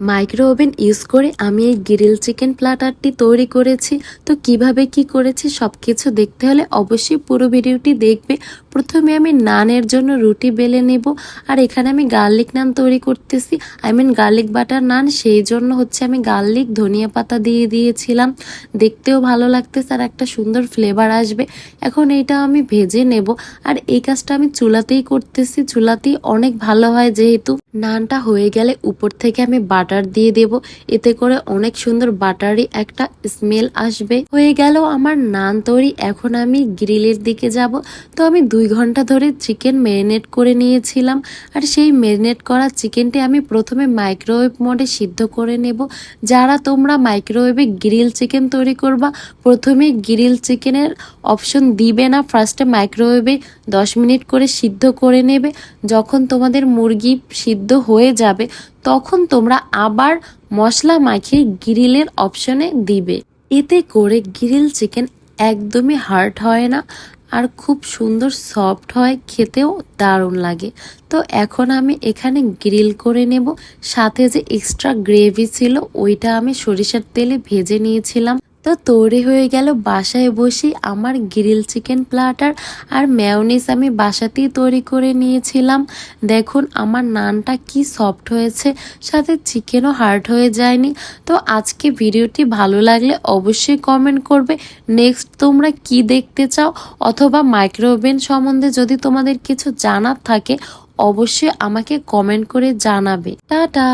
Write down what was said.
Micro oven use করে আমি এই গ্রিল চিকেন প্ল্যাটারটি তৈরি করেছি। তো কীভাবে কি করেছি সব কিছু দেখতে হলে অবশ্যই পুরো ভিডিওটি দেখবে। প্রথমে আমি নানের জন্য রুটি বেলে নেব, আর এখানে আমি গার্লিক নান তৈরি করতেছি। I mean garlic butter naan, সেই জন্য হচ্ছে আমি গার্লিক, ধনিয়া পাতা দিয়ে দিয়েছিলাম। দেখতেও ভালো লাগতেছে আর একটা সুন্দর ফ্লেভার আসবে। এখন এইটা আমি ভেজে নেব, আর এই কাজটা আমি চুলাতেই করতেছি। চুলাতেই অনেক ভালো হয় যেহেতু নানটা হয়ে গেলে উপর থেকে আমি বাটার দিয়ে দেব। এতে করে অনেক সুন্দর বাটারি একটা স্মেল আসবে। হয়ে গেল আমার নান তৈরি। এখন আমি গ্রিলের দিকে যাব। তো আমি দুই ঘণ্টা ধরে চিকেন ম্যারিনেট করে নিয়েছিলাম। আর সেই ম্যারিনেট করা চিকেনটি আমি প্রথমে মাইক্রোওয়েভ মোডে সিদ্ধ করে নেব। যারা তোমরা মাইক্রোওয়েভে গ্রিল চিকেন তৈরি করবা, প্রথমে গ্রিল চিকেনের অপশন দিবে না। ফার্স্টে মাইক্রোওয়েভে দশ মিনিট করে সিদ্ধ করে নেবে। যখন তোমাদের মুরগি সিদ্ধ হয়ে যাবে, তখন তোমরা আবার মশলা মাখিয়ে গ্রিলের অপশনে দিবে। এতে করে গ্রিল চিকেন একদমই হার্ড হয় না। আর খুব সুন্দর সফট হয়, খেতেও দারুণ লাগে। তো এখন আমি এখানে গ্রিল করে নেব। সাথে যে এক্সট্রা গ্রেভি ছিল, ওইটা আমি সরিষার তেলে ভেজে নিয়েছিলাম। তো তৈরি হয়ে গেল বাসায় বসে আমার গ্রিল চিকেন প্লাটার আর ম্যাওনিস আমি বাসাতেই তৈরি করে নিয়েছিলাম। দেখুন আমার নানটা কি সফট হয়েছে, সাথে চিকেনও হার্ড হয়ে যায়নি। তো আজকে ভিডিওটি ভালো লাগলে অবশ্যই কমেন্ট করবে। নেক্সট তোমরা কি দেখতে চাও অথবা মাইক্রোওভেন সম্বন্ধে যদি তোমাদের কিছু জানার থাকে, অবশ্যই আমাকে কমেন্ট করে জানাবে। টাটা!